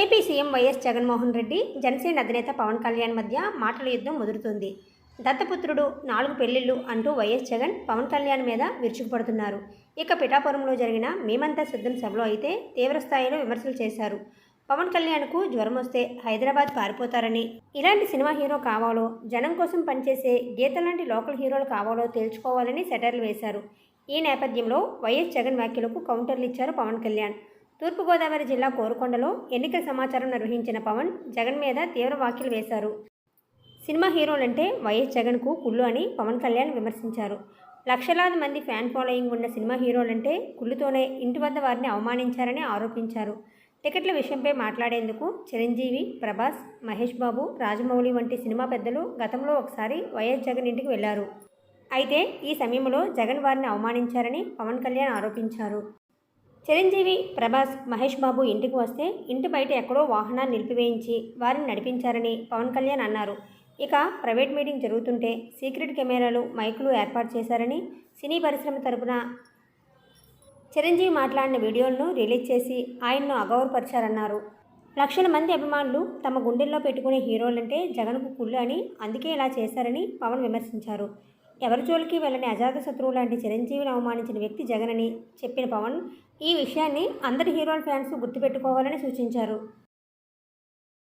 AP CM YS Jaganmohan Reddy Janasena అధినేత పవన్ కళ్యాణ్ మధ్య మాటల యుద్ధం ముదురుతుంది. దత్తపుత్రుడు నాలుగు పెళ్ళిళ్ళు అంటూ వైఎస్ జగన్ పవన్ కళ్యాణ్ మీద విరుచుకుపడుతున్నారు. ఇక పిఠాపురంలో జరిగిన మేమంతా సిద్ధం సభలో అయితే తీవ్రస్థాయిలో విమర్శలు చేశారు. పవన్ కళ్యాణ్కు జ్వరం వస్తే హైదరాబాద్ పారిపోతారని ఇలాంటి సినిమా హీరో కావాలో జనం కోసం పనిచేసే గీత లాంటి లోకల్ హీరోలు కావాలో తేల్చుకోవాలని సెటర్లు వేశారు. ఈ నేపథ్యంలో వైఎస్ జగన్ వ్యాఖ్యలకు కౌంటర్లు ఇచ్చారు పవన్ కళ్యాణ్. తూర్పుగోదావరి జిల్లా కోరుకొండలో ఎన్నికల సమాచారం నిర్వహించిన పవన్ జగన్ మీద తీవ్ర వ్యాఖ్యలు వేశారు. సినిమా హీరోలంటే వైఎస్ జగన్కు కుళ్ళు అని పవన్ కళ్యాణ్ విమర్శించారు. లక్షలాది మంది ఫ్యాన్ ఫాలోయింగ్ ఉన్న సినిమా హీరోలంటే కుళ్ళుతోనే ఇంటి వద్ద వారిని అవమానించారని ఆరోపించారు. టికెట్ల విషయంపై మాట్లాడేందుకు చిరంజీవి ప్రభాస్ మహేష్ బాబు రాజమౌళి వంటి సినిమా పెద్దలు గతంలో ఒకసారి వైఎస్ జగన్ ఇంటికి వెళ్ళారు. అయితే ఈ సమయంలో జగన్ వారిని అవమానించారని పవన్ కళ్యాణ్ ఆరోపించారు. చిరంజీవి ప్రభాస్ మహేష్ బాబు ఇంటికి వస్తే ఇంటి బయట ఎక్కడో వాహనాన్ని నిలిపివేయించి వారిని నడిపించారని పవన్ కళ్యాణ్ అన్నారు. ఇక ప్రైవేట్ మీటింగ్ జరుగుతుంటే సీక్రెట్ కెమెరాలు మైకులు ఏర్పాటు చేశారని సినీ పరిశ్రమ తరపున చిరంజీవి మాట్లాడిన వీడియోలను రిలీజ్ చేసి ఆయన్ను అగౌరపరిచారన్నారు లక్షల మంది అభిమానులు తమ గుండెల్లో పెట్టుకునే హీరోలంటే జగన్కు కుళ్ళు అని అందుకే ఇలా చేశారని పవన్ విమర్శించారు. ఎవరి జోలికి వెళ్ళని అజాత శత్రువు లాంటి చిరంజీవిని అవమానించిన వ్యక్తి జగన్ అని చెప్పిన పవన్ ఈ విషయాన్ని అందరి హీరోల ఫ్యాన్స్ గుర్తుపెట్టుకోవాలని సూచించారు.